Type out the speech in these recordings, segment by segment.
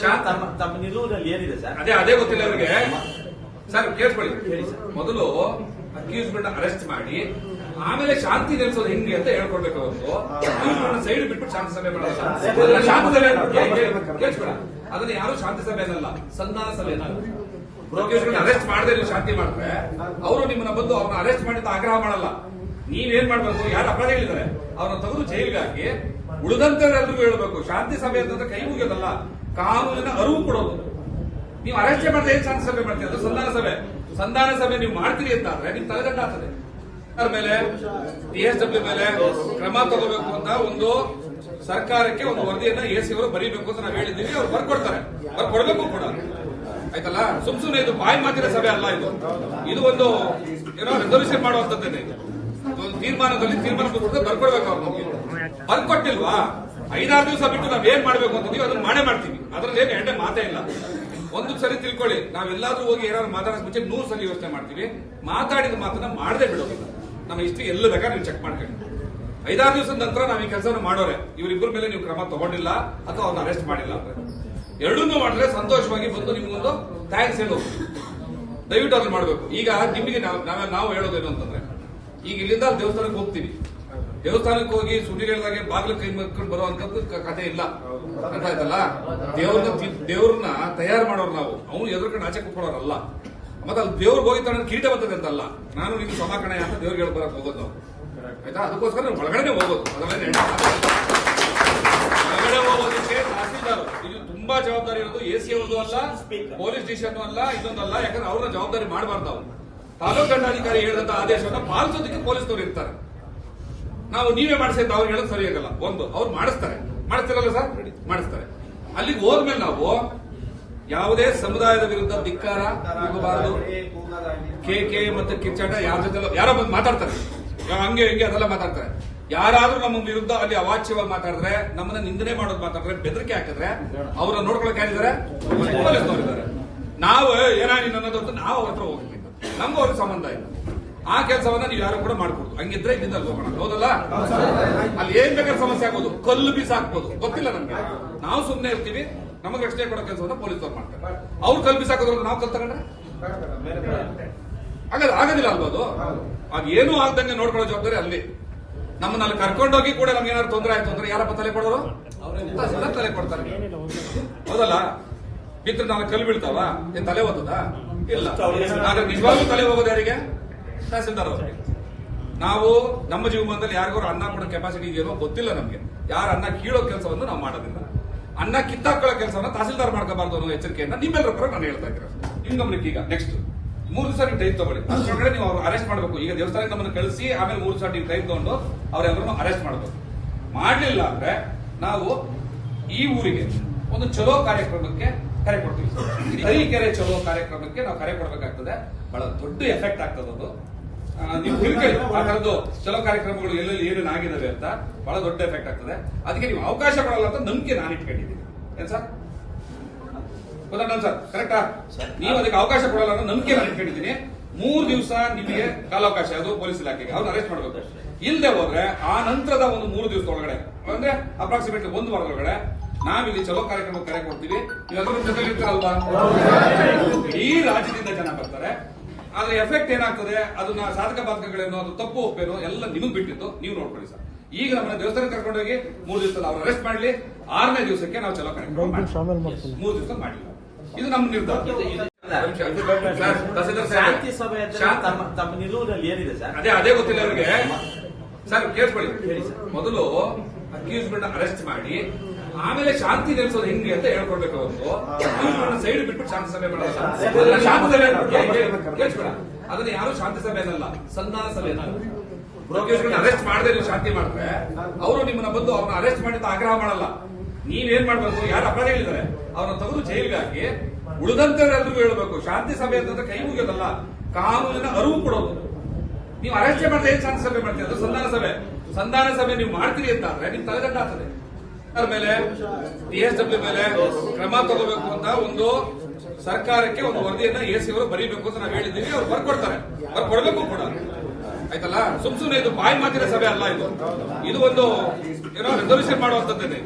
ಶಾಂತಿ ತಮ್ಮ ತಮ್ಮ ನಿಲುವಿನಲ್ಲಿ ಏನಿದೆ ಸರ್? ಅದೇ ಅದೇ ಗೊತ್ತಿಲ್ಲ ಅವರಿಗೆ ಸರ್ ಕೇಳಿಸ್ಕೊಳ್ಳಿ. ಹೇಳಿ ಸರ್. ಮೊದಲು ಅಕ್ಯೂಸ್ಮೆಂಟ್ ಅರೆಸ್ಟ್ ಮಾಡಿ ಆಮೇಲೆ ಶಾಂತಿ ನೆಲೆಸೋದು ಹೆಂಗೆ ಅಂತ ಹೇಳ್ಕೊಡ್ಬೇಕು ಅವರು ಸೈಡ್ ಬಿಟ್ಬಿಟ್ಟು ಶಾಂತಿ ಸಭೆ ಮಾಡಲ್ಲ ಅದನ್ನ ಶಾಂತಿ ಸಭೆ ಕೇಳಿಸ್ಬೇಡ ಕೇಳಿ- ಕೇಳಿ- ಅದನ್ನ ಯಾರು ಶಾಂತಿ ಸಭೆ ಅನ್ನಲ್ಲ ಸಂಧಾನ ಸಭೆ ಅರೆಸ್ಟ್ ಮಾಡದೆ ನೀವು ಶಾಂತಿ ಮಾಡಿದ್ರೆ ಅವರು ನಿಮ್ಮನ್ನ ಬಂದು ಅವ್ರನ್ನ ಅರೆಸ್ಟ್ ಮಾಡಿದ ಆಗ್ರಹ ಮಾಡಲ್ಲ. ನೀವೇನ್ ಮಾಡ್ಬೇಕು? ಯಾರು ಅಪರಾಧಿಗಳಿದ್ದಾರೆ? ಅವ್ರನ್ನ ತೆಗೆದು ಜೈಲಿಗೆ ಹಾಕಿ ಉಳಿದಂತವರೆಲ್ಲರಿಗೂ ಹೇಳಬೇಕು. ಶಾಂತಿ ಸಭೆ ಅಂತಂದ್ರೆ ಕೈ ಮುಗಿಯೋದಲ್ಲ. ಕಾನೂನಿನ ಅರಿವು ಕೊಡೋದು. ನೀವು ಅರೆಸ್ಟ್ ಮಾಡಿದ್ರೆ ಏನ್ ಶಾಂತಿ ಸಭೆ ಮಾಡ್ತೀರಿ. ಅದು ಸಂಧಾನ ಸಭೆ. ಸಂಧಾನ ಸಭೆ ನೀವು ಮಾಡ್ತೀರಿ ಅಂತ ಆದ್ರೆ ನಿಮ್ ತಲೆದಂಡ ಆಗ್ತದೆ. ಅದರ ಮೇಲೆ? ಡಿಎಸ್ಡಬ್ಲ್ಯೂ ಎಸ್ ಡಬ್ಲ್ಯೂ ಮೇಲೆ ಕ್ರಮ ತಗೋಬೇಕು ಅಂತ ಒಂದು ಸರ್ಕಾರಕ್ಕೆ ಒಂದು ವರದಿಯನ್ನ ಸಿ ಅವರು ಬರೀಬೇಕು ಅಂತ ನಾವು ಹೇಳಿದ್ದೀವಿ. ಅವ್ರು ಬರ್ಕೊಡ್ತಾರೆ. ಬರ್ಕೊಡ್ಬೇಕು ಕೂಡ. ಆಯ್ತಲ್ಲ? ಸುಮ್ ಸುಮ್ಮನೆ ಇದು ಬಾಯಿ ಮಾತಿನ ಸಭೆ ಅಲ್ಲ ಇದು. ಇದು ಒಂದು ಏನೋ ರೆಸಲ್ಯೂಷನ್ ಮಾಡುವಂತದ್ದೇನೆ ಒಂದು ತೀರ್ಮಾನದಲ್ಲಿ ತೀರ್ಮಾನ ಬರ್ಕೊಡ್ಬೇಕು ಅವ್ರು ಬರ್ಕೊಟ್ಟಿಲ್ವಾ ಐದಾರು ದಿವಸ ಬಿಟ್ಟು ನಾವ್ ಏನ್ ಮಾಡ್ಬೇಕು ಅಂತಿದೀವಿ ಅದನ್ನ ಮಾಡೇ ಮಾಡ್ತೀವಿ. ಅದ್ರಲ್ಲಿ ಏನು ಎಂಡೆ ಮಾತೇ ಇಲ್ಲ. ಒಂದು ಸರಿ ತಿಳ್ಕೊಳ್ಳಿ, ನಾವೆಲ್ಲಾದ್ರೂ ಹೋಗಿ ಏನಾದ್ರು ಮಾತಾಡೋಕೆ ಮುಂಚೆ ನೂರು ಸಲ ಯೋಚನೆ ಮಾಡ್ತೀವಿ. ಮಾತಾಡಿದ ಮಾತನ್ನ ಮಾಡದೆ ಬಿಡೋದಿಲ್ಲ. ನಮ್ಮ ಹಿಸ್ಟ್ರಿ ಎಲ್ಲ ಬೇಕಾದ್ರೆ ನೀವು ಚೆಕ್ ಮಾಡ್ಕೊಳ್ಳಿ. ಐದಾರು ದಿವಸದ ನಂತರ ನಾವು ಈ ಕೆಲಸನ ಮಾಡೋರೆ. ಇವರಿಬ್ಬರ ಮೇಲೆ ನೀವು ಕ್ರಮ ತಗೊಂಡಿಲ್ಲ ಅಥವಾ ಅವ್ರನ್ನ ಅರೆಸ್ಟ್ ಮಾಡಿಲ್ಲ ಅಂದ್ರೆ. ಎರಡನ್ನೂ ಮಾಡಿದ್ರೆ ಸಂತೋಷವಾಗಿ ಬಂದು ನಿಮ್ಗೊಂದು ಥ್ಯಾಂಕ್ಸ್ ಹೇಳು ದಯವಿಟ್ಟು ಅದನ್ನ ಮಾಡಬೇಕು. ಈಗ ನಿಮಗೆ ನಾವೇ- ನಾವು ಹೇಳೋದೇನು ಅಂತಂದ್ರೆ, ಈಗ ಇಲ್ಲಿಂದ ದೇವಸ್ಥಾನಕ್ಕೆ ಹೋಗ್ತೀವಿ. ದೇವಸ್ಥಾನಕ್ಕೆ ಹೋಗಿ ಸುದ್ದಿಗೆ ಹೇಳಿದಾಗೆ ಬಾಗಿಲು ಕೈ ಮಕ್ಕೊಂಡು ಬರುವಂತದ್ದು ಕತೆ ಕಥೆ ಇಲ್ಲ. ಅರ್ಥ ಆಯ್ತಲ್ಲ? ದೇವ್ರನ್ನ ದೇವ್ರನ್ನ ತಯಾರು ಮಾಡೋರು ನಾವು. ಅವನು ಎದುರ್ಕೊಂಡು ಆಚೆ ಕೂತ್ಕೊಳ್ಳೋರಲ್ಲ. ಮತ್ತೆ ಅಲ್ಲಿ ದೇವ್ರಿಗೆ ಹೋಗಿ ತಗೊಂಡು ಕಿರೀಟ ಬರ್ತದೆ ಅಂತಲ್ಲ. ನಾನು ನಿಮ್ಗೆ ಸಮಾಕಣೆ ಅಂತ ದೇವ್ರಿಗೆ ಹೇಳಿ ಬರಕ್ ಹೋಗೋದು ನಾವು. ಆಯ್ತಾ? ಅದಕ್ಕೋಸ್ಕರ ನಾನು ಒಳಗಡೆ ಹೋಗೋದು. ಅದರಲ್ಲೇ ಒಳಗಡೆ ಹೋಗೋದಕ್ಕೆ ತಹಸೀಲ್ದಾರ್. ಇದು ತುಂಬಾ ಜವಾಬ್ದಾರಿ ಇರೋದು. ಎ ಸಿ ಅವ್ರದ್ದು ಅಲ್ಲ ಪೊಲೀಸ್ ಸ್ಟೇಷನ್ ಅಲ್ಲ ಇದೊಂದಲ್ಲ ಯಾಕಂದ್ರೆ ಅವ್ರನ್ನ ಜವಾಬ್ದಾರಿ ಮಾಡಬಾರ್ದು ಅವ್ರು. ತಾಲೂಕು ದಂಡಾಧಿಕಾರಿ ಹೇಳಿದಂತ ಆದೇಶವನ್ನ ಪಾಲಿಸೋದಕ್ಕೆ ಪೊಲೀಸ್ನವರು ಇರ್ತಾರೆ. ನಾವು ನೀವೇ ಮಾಡಿಸಿ ಅಂತ ಅವ್ರು ಹೇಳೋದು ಸರಿ ಆಗಲ್ಲ. ಒಂದು ಅವ್ರು ಮಾಡಿಸ್ತಾರೆ. ಮಾಡಿಸ್ತಾರಲ್ಲ ಸರ್? ಮಾಡಿಸ್ತಾರೆ. ಅಲ್ಲಿಗೆ ಹೋದ್ಮೇಲೆ ನಾವು ಯಾವುದೇ ಸಮುದಾಯದ ವಿರುದ್ಧ ಧಿಕ್ಕಾರ ಹೋಗಬಾರದು. ಕೆ ಕೆ ಮತ್ತೆ ಕಿಚ್ಚಾಟ ಯಾರ ಜೊತೆ ಯಾರೋ ಬಂದು ಮಾತಾಡ್ತಾರೆ. ಹಂಗೆ ಹಿಂಗೆ ಅದೆಲ್ಲ ಮಾತಾಡ್ತಾರೆ. ಯಾರಾದ್ರೂ ನಮ್ಮ ವಿರುದ್ಧ ಅಲ್ಲಿ ಅವಾಚ್ಯವಾಗಿ ಮಾತಾಡಿದ್ರೆ ನಮ್ಮನ್ನ ನಿಂದನೆ ಮಾಡೋದು ಮಾತಾಡಿದ್ರೆ ಬೆದರಿಕೆ ಹಾಕಿದ್ರೆ ಅವ್ರನ್ನ ನೋಡ್ಕೊಳಕ್ ಯಾರಿದ್ದಾರೆ? ನಾವು ಏನಾಗಿ ನನ್ನದು ಅನ್ನೋದು ಅಂತ ನಾವು ಅವ್ರ ಹತ್ರ ಹೋಗ್ಬೇಕು ನಮ್ಗೂ ಅವ್ರಿಗೆ ಸಂಬಂಧ ಇಲ್ಲ. ಆ ಕೆಲಸವನ್ನ ನೀವು ಯಾರು ಕೂಡ ಮಾಡ್ಬೋದು ಹಂಗಿದ್ರೆ ಇಲ್ಲಿಂದ ಹೋಗೋಣ. ಹೌದಲ್ಲ? ಅಲ್ಲಿ ಏನ್ ಬೇಕಾದ್ರೆ ಸಮಸ್ಯೆ ಆಗ್ಬೋದು. ಕಲ್ಲು ಬೀಸ ಹಾಕ್ಬೋದು ಗೊತ್ತಿಲ್ಲ ನಮ್ಗೆ. ನಾವು ಸುಮ್ಮನೆ ಇರ್ತೀವಿ. ನಮಗೆ ರಕ್ಷಣೆ ಕೊಡೋ ಕೆಲಸವನ್ನ ಪೊಲೀಸರು ಮಾಡ್ತಾರೆ. ಅವ್ರು ಕಲ್ಲು ಬೀಸ್ ಹಾಕೋದ್ರಲ್ಲಿ ನಾವು ಕಲ್ ತಗೊಂಡ್ರೆ? ಹಾಗಾದ್ರೆ ಆಗೋದಿಲ್ಲ ಅಲ್ವಾ ಅದು? ಏನೂ ಆಗ್ದಂಗೆ ನೋಡ್ಕೊಳ್ಳೋ ಜವಾಬ್ದಾರಿ ಅಲ್ಲಿ. ನಮ್ಮನ್ನ ಅಲ್ಲಿ ಕರ್ಕೊಂಡೋಗಿ ಕೂಡ ನಮ್ಗೆ ಏನಾದ್ರು ತೊಂದರೆ ಆಯ್ತು ಅಂದ್ರೆ ಯಾರಪ್ಪ ತಲೆ ಕೊಡೋರು? ತಲೆ ಕೊಡ್ತಾರೆ. ಹೌದಲ್ಲ? ಬಿದ್ರೆ ನಾನು ಕಲ್ಲು ಬೀಳ್ತಾವ? ಏನ್ ತಲೆ ಓದದ? ಇಲ್ಲ. ನಿಜವಾಗ್ಲೂ ತಲೆ ಹೋಗೋದು ಯಾರಿಗೆ? ತಹಸೀಲ್ದಾರ್ ಅವರು ನಾವು ನಮ್ಮ ಜೀವಮಾನದಲ್ಲಿ ಯಾರಿಗೋ ಅನ್ನ ಕೊಡೋ ಕೆಪಾಸಿಟಿ ಇದೆಯೋ ಗೊತ್ತಿಲ್ಲ ನಮಗೆ. ಯಾರು ಅನ್ನ ಕೀಳೋ ಕೆಲಸವನ್ನು ನಾವು ಮಾಡೋದಿಲ್ಲ. ಅನ್ನ ಕಿತ್ತಾಕೊಳ್ಳೋ ಕೆಲಸವನ್ನ ತಹಸೀಲ್ದಾರ್ ಮಾಡ್ಕೋಬಾರ್ದು ಅನ್ನೋ ಎಚ್ಚರಿಕೆಯನ್ನ ನಿಮ್ಮೆಲ್ಲರ ಪರ ನಾನು ಹೇಳ್ತಾ ಇದ್ದೀನಿ. ನಿಮ್ ಗಮನಕ್ಕೆ ಈಗ ನೆಕ್ಸ್ಟ್ ಮೂರು ದಿವಸ ನೀವು ಟೈಮ್ ತಗೊಳ್ಳಿ. ಅಷ್ಟೊಳಗಡೆ ನೀವು ಅವ್ರು ಅರೆಸ್ಟ್ ಮಾಡಬೇಕು. ಈಗ ದೇವಸ್ಥಾನಕ್ಕೆ ನಮ್ಮನ್ನು ಕಳಿಸಿ, ಆಮೇಲೆ ಮೂರು ದಿವಸ ನೀವು ಟೈಮ್ ತಗೊಂಡು ಅವರೆಲ್ಲರನ್ನು ಅರೆಸ್ಟ್ ಮಾಡಬೇಕು. ಮಾಡಲಿಲ್ಲ ಅಂದ್ರೆ ನಾವು ಈ ಊರಿಗೆ ಒಂದು ಚಲೋ ಕಾರ್ಯಕ್ರಮಕ್ಕೆ ಕರೆ ಕೊಡ್ತೀವಿ ತರೀಕೆರೆ ಚಲೋ ಕಾರ್ಯಕ್ರಮಕ್ಕೆ ನಾವು ಕರೆ ಕೊಡಬೇಕಾಗ್ತದೆ. ಬಹಳ ದೊಡ್ಡ ಎಫೆಕ್ಟ್ ಆಗ್ತದೆ ಅದು. ನೀವು ತರದ್ದು ಚಲೋ ಕಾರ್ಯಕ್ರಮಗಳು ಎಲ್ಲೆಲ್ಲಿ ಏನೇನು ಆಗಿದಾವೆ ಅಂತ ಬಹಳ ದೊಡ್ಡ ಎಫೆಕ್ಟ್ ಆಗ್ತದೆ. ಅದಕ್ಕೆ ನೀವು ಅವಕಾಶ ಕೊಡಲ್ಲ ಅಂತ ನಂಬಿಕೆ ನಾನು ಇಟ್ಕೊಂಡಿದ್ದೀನಿ. ಏನ್ ಸರ್? ಗೊತ್ತಾಗ ಸರ್? ಕರೆಕ್ಟಾ ನೀವು ಅದಕ್ಕೆ ಅವಕಾಶ ಕೊಡಲ್ಲ ಅಂತ ನಂಬಿಕೆ ನಾನು ಇಟ್ಕೊಂಡಿದ್ದೀನಿ. ಮೂರು ದಿವಸ ನಿಮಗೆ ಕಾಲಾವಕಾಶ ಅದು ಪೊಲೀಸ್ ಇಲಾಖೆಗೆ. ಅವ್ರನ್ನ ಅರೆಸ್ಟ್ ಮಾಡಬೇಕು. ಇಲ್ಲದೆ ಹೋದ್ರೆ ಆ ನಂತರದ ಒಂದು ಮೂರು ದಿವಸದ ಒಳಗಡೆ ಅಂದ್ರೆ ಅಪ್ರಾಕ್ಸಿಮೇಟ್ಲಿ ಒಂದು ವಾರದ ಒಳಗಡೆ ನಾವಿಲ್ಲಿ ಚಲೋ ಕಾರ್ಯಕ್ರಮ ಕರೆ ಕೊಡ್ತೀವಿ. ನೀವೆಲ್ಲರೂ ಜೊತೆ ಇರ್ತೀರಲ್ವಾ ಇಡೀ ರಾಜ್ಯದಿಂದ ಜನ ಬರ್ತಾರೆ. ಆದ್ರೆ ಎಫೆಕ್ಟ್ ಏನಾಗ್ತದೆ? ಅದನ್ನ ಸಾಧಕ ಬಾಧಕಗಳೇನೋ ಅದು ತಪ್ಪು ಒಪ್ಪೇನೋ ಎಲ್ಲ ನಿಮಗೆ ಬಿಟ್ಟಿತ್ತು. ನೀವು ನೋಡ್ಕೊಳ್ಳಿ ಸರ್. ಈಗ ನಮ್ಮನ್ನ ದೇವಸ್ಥಾನ ಕರ್ಕೊಂಡೋಗಿ ಮೂರು ದಿವಸದಲ್ಲಿ ಅವ್ರು ಅರೆಸ್ಟ್ ಮಾಡ್ಲಿ. ಆರನೇ ದಿವಸಕ್ಕೆ ನಾವು ಚಲೋ ಕಾರ್ಯಕ್ರಮ ಮಾಡ್ತೀವಿ. ಮೂರು ದಿವಸ ಮಾಡಿಲ್ಲ. ಇದು ನಮ್ಮ ನಿರ್ಧಾರ. ಶಾಂತಿ ಸಭೆ ತಮ್ಮ ತಮ್ಮ ನಿಲುವಿನಲ್ಲಿ ಏನಿದೆ ಸರ್? ಅದೇ ಅದೇ ಗೊತ್ತಿಲ್ಲ ಅವ್ರಿಗೆ. ಸರ್. ಕೇಳಿಸ್ಕೊಳ್ಳಿ ಮೊದಲು ಅಕ್ಯೂಸ್ಮೆಂಟ್ ಅರೆಸ್ಟ್ ಮಾಡಿ. ಆಮೇಲೆ ಶಾಂತಿ ನೆಲೆಸೋದು ಹೆಂಗೆ ಅಂತ ಹೇಳ್ಕೊಡ್ಬೇಕು ಅವತ್ತು ಸೈಡ್ ಬಿಟ್ಬಿಟ್ಟು ಶಾಂತಿ ಸಭೆ ಮಾಡಲ್ಲ ಶಾಂತಿ ಸಭೆ ಅದನ್ನ ಯಾರು ಶಾಂತಿ ಸಭೆ ಅನ್ನಲ್ಲ ಸಂಧಾನ ಸಭೆ ಅರೆಸ್ಟ್ ಮಾಡದೆ ನೀವು ಶಾಂತಿ ಮಾಡಿದ್ರೆ ಅವರು ನಿಮ್ಮನ್ನ ಬಂದು ಅವ್ರನ್ನ ಅರೆಸ್ಟ್ ಮಾಡಿದ ಆಗ್ರಹ ಮಾಡಲ್ಲ. ನೀವೇನ್ ಮಾಡ್ಬೇಕು? ಯಾರು ಅಪರಾಧಿಗಳಿದ್ದಾರೆ ಅವ್ರನ್ನ ತೆಗೆದು ಜೈಲಿಗೆ ಹಾಕಿ ಉಳಿದಂತವರೆಲ್ಲರಿಗೂ ಹೇಳ್ಬೇಕು ಶಾಂತಿ ಸಭೆ ಅಂತಂದ್ರೆ ಕೈ ಮುಗಿಯೋದಲ್ಲ ಕಾನೂನಿನ ಅರಿವು ಕೊಡೋದು. ನೀವು ಅರೆಸ್ಟ್ ಮಾಡಿದ್ರೆ ಏನ್ ಶಾಂತಿ ಸಭೆ ಮಾಡ್ತೀರಿ? ಅದು ಸಂಧಾನ ಸಭೆ. ಸಂಧಾನ ಸಭೆ ನೀವು ಮಾಡ್ತೀರಿ ಅಂತ ಅಂದ್ರೆ ನಿಮ್ ತಲೆದಂಡ ಆಗ್ತದೆ. ಮೇಲೆ ಟಿ ಎಸ್ ಡಬ್ಲ್ಯೂ ಮೇಲೆ ಕ್ರಮ ತಗೋಬೇಕು ಅಂತ ಒಂದು ಸರ್ಕಾರಕ್ಕೆ ಒಂದು ವರದಿಯನ್ನ ಎ ಸಿ ಅವರು ಬರೀಬೇಕು ಅಂತ ನಾವು ಹೇಳಿದ್ದೀವಿ. ಅವ್ರು ಬರ್ಕೊಡ್ತಾರೆ. ಬರ್ಕೊಡ್ಬೇಕು ಕೂಡ. ಆಯ್ತಲ್ಲ? ಸುಮ್ ಸುಮ್ಮನೆ ಇದು ಬಾಯಿ ಮಾತಿನ ಸಭೆ ಅಲ್ಲ ಇದು. ಇದು ಒಂದು ಏನೋ ರೆಸಲ್ಯೂಷನ್ ಮಾಡುವಂತದ್ದೇನೆ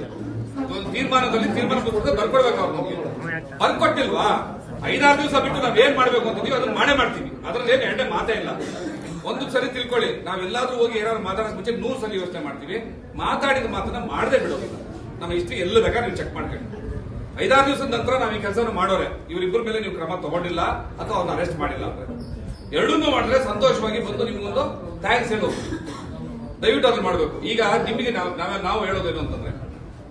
ಒಂದು ತೀರ್ಮಾನದಲ್ಲಿ ತೀರ್ಮಾನ ಬರ್ಕೊಡ್ಬೇಕು ಅವ್ರು ಬರ್ಕೊಟ್ಟಿಲ್ವಾ? ಐದಾರು ದಿವಸ ಬಿಟ್ಟು ನಾವ್ ಏನ್ ಮಾಡ್ಬೇಕು ಅಂತಿದೀವಿ, ಅದನ್ನ ಮಾಡೇ ಮಾಡ್ತೀವಿ. ಅದ್ರಲ್ಲಿ ಏನು ಎರಡೇ ಮಾತೇ ಇಲ್ಲ. ಒಂದು ಸರಿ ತಿಳ್ಕೊಳ್ಳಿ. ನಾವೆಲ್ಲಾದ್ರೂ ಹೋಗಿ ಏನಾದ್ರು ಮಾತಾಡೋಕ್ ಮುಂಚೆ ನೂರು ಸಲ ಯೋಚನೆ ಮಾಡ್ತೀವಿ. ಮಾತಾಡಿದ ಮಾತನ್ನ ಮಾಡದೆ ಬಿಡೋದಿಲ್ಲ. ನಮ್ಮ ಹಿಸ್ಟ್ರಿ ಎಲ್ಲ ಬೇಕಾ ನೀವು ಚೆಕ್ ಮಾಡ್ಕೊಂಡು ಐದಾರು ದಿವಸದ ನಂತರ ನಾವು ಈ ಕೆಲಸವನ್ನು ಮಾಡೋರೆ. ಇವರಿಬ್ಬರ ಮೇಲೆ ನೀವು ಕ್ರಮ ತಗೊಂಡಿಲ್ಲ ಅಥವಾ ಅವ್ರನ್ನ ಅರೆಸ್ಟ್ ಮಾಡಿಲ್ಲ. ಅಂತ ಎರಡನ್ನೂ ಮಾಡಿದ್ರೆ ಸಂತೋಷವಾಗಿ ಬಂದು ನಿಮ್ಗೊಂದು ಥ್ಯಾಂಕ್ಸ್ ಹೇಳು. ದಯವಿಟ್ಟು ಅದನ್ನ ಮಾಡ್ಬೇಕು. ಈಗ ನಿಮಗೆ ನಾವು ನಾವು ನಾವು ಹೇಳೋದೇನು ಅಂತಂದ್ರೆ,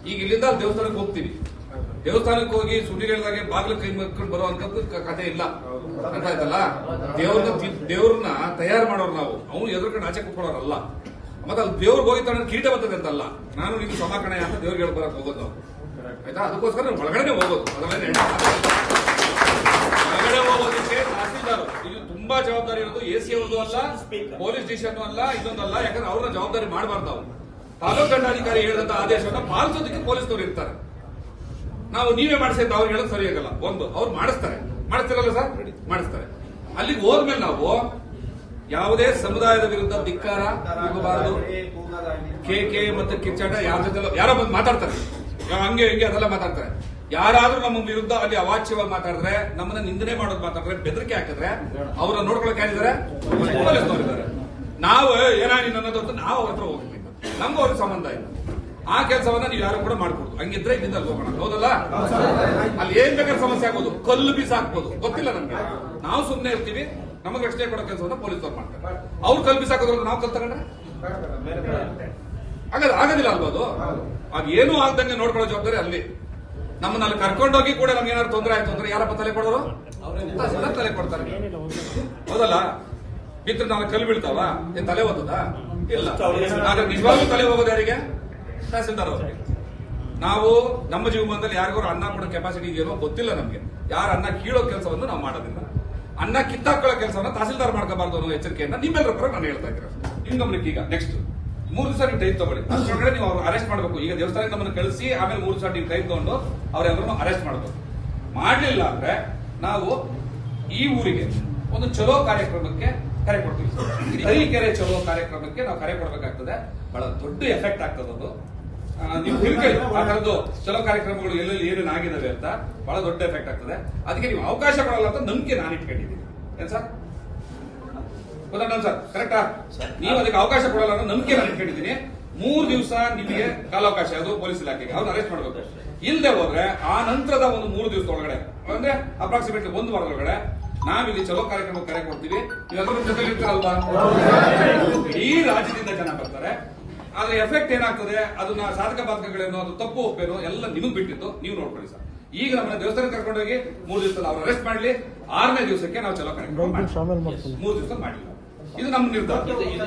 ಈಗ ಇಲ್ಲಿಂದ ದೇವಸ್ಥಾನಕ್ಕೆ ಹೋಗ್ತೀವಿ. ದೇವಸ್ಥಾನಕ್ಕೆ ಹೋಗಿ ಹೇಳಿದಾಗೆ ಬಾಗಿಲು ಕೈ ಮಕ್ಕೊಂಡು ಬರುವಂತದ್ದು ಕಥೆ ಇಲ್ಲ. ಅರ್ಥ ಆಯ್ತಲ್ಲ? ದೇವ್ರನ್ನ ದೇವ್ರನ್ನ ತಯಾರು ಮಾಡೋರು ನಾವು. ಅವನು ಎದುರ್ಕೊಂಡು ಆಚೆ ಕುತ್ಕೊಳ್ಳೋರಲ್ಲ ಮತ್ತೆ ಅಲ್ಲಿ ದೇವ್ರಿಗೆ ಹೋಗಿ ಕೀಟ ಬರ್ತದೆ ಅಂತಲ್ಲ. ನಾನು ನೀವು ಸಮಾಕಣೆ ಅಂತ ದೇವ್ರಿಗೆ ಹೇಳಿ ಬರಕ್ ಹೋಗೋದು ಆಯ್ತಾ? ಅದಕ್ಕೋಸ್ಕರ ನಾವು ಒಳಗಡೆ ಹೋಗೋದು. ಅದನ್ನ ಒಳಗಡೆ ಹೋಗೋದಕ್ಕೆ ತಹಸೀಲ್ದಾರ್ ಇದು ತುಂಬಾ ಜವಾಬ್ದಾರಿ ಇರೋದು. ಎ ಸಿ ಅವ್ರದ್ದು ಅಲ್ಲ ಪೊಲೀಸ್ ಸ್ಟೇಷನ್ ಅಲ್ಲ ಇದೊಂದಲ್ಲ. ಯಾಕಂದ್ರೆ ಅವ್ರನ್ನ ಜವಾಬ್ದಾರಿ ಮಾಡಬಾರ್ದು ಅವ್ರು ತಾಲೂಕು ದಂಡಾಧಿಕಾರಿ ಹೇಳಿದಂತ ಆದೇಶವನ್ನ ಪಾಲಿಸೋದಕ್ಕೆ ಪೊಲೀಸ್ನವ್ರು ಇರ್ತಾರೆ. ನಾವು ನೀವೇ ಮಾಡಿಸಿ ಅಂತ ಅವ್ರು ಹೇಳೋದು ಸರಿಯಾಗಲ್ಲ ಒಂದು ಅವ್ರು ಮಾಡಿಸ್ತಾರೆ. ಮಾಡಿಸ್ತಿರಲ್ಲ ಸರ್? ಮಾಡಿಸ್ತಾರೆ. ಅಲ್ಲಿಗೆ ಹೋದ್ಮೇಲೆ ನಾವು ಯಾವುದೇ ಸಮುದಾಯದ ವಿರುದ್ಧ ಧಿಕ್ಕಾರ ಹೋಗಬಾರದು ಕೆ ಕೆ ಮತ್ತು ಕಿಚ್ಚಾಟ ಯಾರ ಜೊತೆ ಯಾರೋ ಬಂದು ಮಾತಾಡ್ತಾರೆ. ಹಂಗೆ ಹಿಂಗೆ ಅದೆಲ್ಲ ಮಾತಾಡ್ತಾರೆ. ಯಾರಾದ್ರೂ ನಮ್ಮ ವಿರುದ್ಧ ಅಲ್ಲಿ ಅವಾಚ್ಯವಾಗಿ ಮಾತಾಡಿದ್ರೆ, ನಮ್ಮನ್ನ ನಿಂದನೆ ಮಾಡೋದು ಮಾತಾಡಿದ್ರೆ ಬೆದರಿಕೆ ಹಾಕಿದ್ರೆ, ಅವ್ರನ್ನ ನೋಡ್ಕೊಳಕ್ ಯಾರಿದ್ದಾರೆ? ನಾವು ಏನಾ ನೀನು ಅನ್ನೋದು ಅಂತ ನಾವು ಅವ್ರ ಹತ್ರ ಹೋಗ್ಬೇಕು. ನಮ್ಗೂ ಅವ್ರಿಗೆ ಸಂಬಂಧ ಇಲ್ಲ. ಆ ಕೆಲಸವನ್ನ ನೀವು ಯಾರು ಕೂಡ ಮಾಡ್ಕೊಡ್ತು ಹಂಗಿದ್ರೆ ಇಲ್ಲಿಂದ ಹೋಗೋಣ. ಹೌದಲ್ಲ? ಅಲ್ಲಿ ಏನ್ ಬೇಕಾದ್ರೆ ಸಮಸ್ಯೆ ಆಗೋದು ಕಲ್ಲು ಬೀಸ ಹಾಕ್ಬೋದು ಗೊತ್ತಿಲ್ಲ ನಮ್ಗೆ. ನಾವು ಸುಮ್ಮನೆ ಇರ್ತೀವಿ. ನಮಗೆ ರಕ್ಷಣೆ ಕೊಡೋ ಕೆಲಸವನ್ನು ಪೊಲೀಸರು ಮಾಡ್ತಾರೆ. ಅವ್ರು ಕಲ್ಪಿಸಾಕೋದ್ರಲ್ಲಿ ನಾವು ಕಲ್ ತಗೊಂಡ್ರೆ? ಆಗಲ್ಲ ಆಗೋದಿಲ್ಲ ಅಲ್ವಾ ಅದು? ಏನೂ ಆಗ್ದಂಗೆ ನೋಡ್ಕೊಳ್ಳೋ ಜವಾಬ್ದಾರಿ ಅಲ್ಲಿ. ನಮ್ಮನ್ನ ಅಲ್ಲಿ ಕರ್ಕೊಂಡೋಗಿ ಕೂಡ ನಮ್ಗೆ ಏನಾದ್ರು ತೊಂದರೆ ಆಯ್ತು ಅಂದ್ರೆ ಯಾರಪ್ಪ ತಲೆ ಕೊಡೋರು? ತಲೆ ಕೊಡ್ತಾರೆ. ಹೌದಲ್ಲ? ಬಿದ್ರೆ ನಾವು ಕಲ್ಲು ಬೀಳ್ತಾವ? ಏನ್ ತಲೆ ಓದದ ಇಲ್ಲ. ಆದ್ರೆ ನಿಜವಾಗ್ಲೂ ತಲೆ ಹೋಗೋದು ಯಾರಿಗೆ? ತಹಸೀಲ್ದಾರ್ ಅವ್ರಿಗೆ. ನಾವು ನಮ್ಮ ಜೀವನದಲ್ಲಿ ಯಾರಿಗೋ ಅನ್ನ ಕೊಡೋ ಕೆಪಾಸಿಟಿ ಇದೆಯೋ ಗೊತ್ತಿಲ್ಲ ನಮ್ಗೆ. ಯಾರು ಅನ್ನ ಕೀಳೋ ಕೆಲಸವನ್ನು ನಾವು ಮಾಡೋದಿಲ್ಲ. ಅನ್ನ ಕಿತ್ತಾಕೊಳ್ಳೋ ಕೆಲಸವನ್ನ ತಹಸೀಲ್ದಾರ್ ಮಾಡ್ಕೋಬಾರ್ದು ಅನ್ನೋ ಎಚ್ಚರಿಕೆಯನ್ನ ನಿಮ್ಮೆಲ್ಲರ ಪರ ನಾನು ಹೇಳ್ತಾ ಇದ್ದೀನಿ. ನಿಮ್ ಗಮನಕ್ಕೆ ಈಗ ನೆಕ್ಸ್ಟ್ ಮೂರು ದಿವಸ ನೀವು ಟೈಮ್ ತಗೊಳ್ಳಿ. ಅಷ್ಟೊಳಗಡೆ ನೀವು ಅವ್ರು ಅರೆಸ್ಟ್ ಮಾಡಬೇಕು. ಈಗ ದೇವಸ್ಥಾನಕ್ಕೆ ನಮ್ಮನ್ನು ಕಳಿಸಿ, ಆಮೇಲೆ ಮೂರು ದಿವಸ ನೀವು ಟೈಮ್ ತಗೊಂಡು ಅವರೆಲ್ಲರೂ ಅರೆಸ್ಟ್ ಮಾಡಬೇಕು. ಮಾಡಲಿಲ್ಲ ಅಂದ್ರೆ ನಾವು ಈ ಊರಿಗೆ ಒಂದು ಚಲೋ ಕಾರ್ಯಕ್ರಮಕ್ಕೆ ಕರೆ ಕೊಡ್ತೀವಿ. ಕೆರೆ ಚಲೋ ಕಾರ್ಯಕ್ರಮಕ್ಕೆ ನಾವು ಕರೆ ಕೊಡ್ಬೇಕಾಗ್ತದೆ. ಬಹಳ ದೊಡ್ಡ ಎಫೆಕ್ಟ್ ಆಗ್ತದೆ ಅದು. ನೀವು ತಿಳ್ಕೊಳ್ಳಿ ಆ ಥರದ್ದು ಚಲೋ ಕಾರ್ಯಕ್ರಮಗಳು ಎಲ್ಲೆಲ್ಲಿ ಏನೇನು ಆಗಿದಾವೆ ಅಂತ ಬಹಳ ದೊಡ್ಡ ಎಫೆಕ್ಟ್ ಆಗ್ತದೆ. ಅದಕ್ಕೆ ನೀವು ಅವಕಾಶ ಕೊಡಲ್ಲ ಅಂತ ನಂಬಿಕೆ ನಾನು ಇಟ್ಕೊಂಡಿದ್ದೀನಿ. ಏನ್ ಸರ್? ಗೊತ್ತಾಗ ಸರ್? ಕರೆಕ್ಟಾ ನೀವು ಅದಕ್ಕೆ ಅವಕಾಶ ಕೊಡಲ್ಲ ಅಂತ ನಂಬಿಕೆ ನಾನು ಇಟ್ಕೊಂಡಿದ್ದೀನಿ. ಮೂರು ದಿವಸ ನಿಮಗೆ ಕಾಲಾವಕಾಶ ಅದು ಪೊಲೀಸ್ ಇಲಾಖೆಗೆ. ಅವ್ರನ್ನ ಅರೆಸ್ಟ್ ಮಾಡಬೇಕು. ಇಲ್ಲದೆ ಹೋದ್ರೆ ಆ ನಂತರದ ಒಂದು ಮೂರು ದಿವಸದ ಒಳಗಡೆ ಅಂದ್ರೆ ಅಪ್ರಾಕ್ಸಿಮೇಟ್ಲಿ ಒಂದು ವಾರದ ಒಳಗಡೆ ನಾವಿಲ್ಲಿ ಚಲೋ ಕಾರ್ಯಕ್ರಮ ಕರೆ ಕೊಡ್ತೀವಿ. ನೀವೆಲ್ಲರೂ ಜೊತೆಲಿ ಇರ್ತಾರಲ್ವಾ ಇಡೀ ರಾಜ್ಯದಿಂದ ಜನ ಬರ್ತಾರೆ. ಆದ್ರೆ ಎಫೆಕ್ಟ್ ಏನಾಗ್ತದೆ? ಅದನ್ನ ಸಾಧಕ ಬಾಧಕಗಳೇನೋ ಅದು ತಪ್ಪು ಒಪ್ಪೇನೋ ಎಲ್ಲ ನಿಮಗೆ ಬಿಟ್ಟಿತ್ತು. ನೀವು ನೋಡ್ಕೊಳ್ಳಿ ಸರ್. ಈಗ ನಮ್ಮನ್ನ ದೇವಸ್ಥಾನ ಕರ್ಕೊಂಡೋಗಿ ಮೂರು ದಿವಸ ಅವ್ರು ಅರೆಸ್ಟ್ ಮಾಡ್ಲಿ. ಆರನೇ ದಿವಸಕ್ಕೆ ನಾವು ಚಲೋ ಕರೆಕ್ಟ್ ಮಾಡ್ತೀವಿ. ಮೂರು ದಿವಸ ಮಾಡಿಲ್ಲ. ಇದು ನಮ್ಮ ನಿರ್ಧಾರ.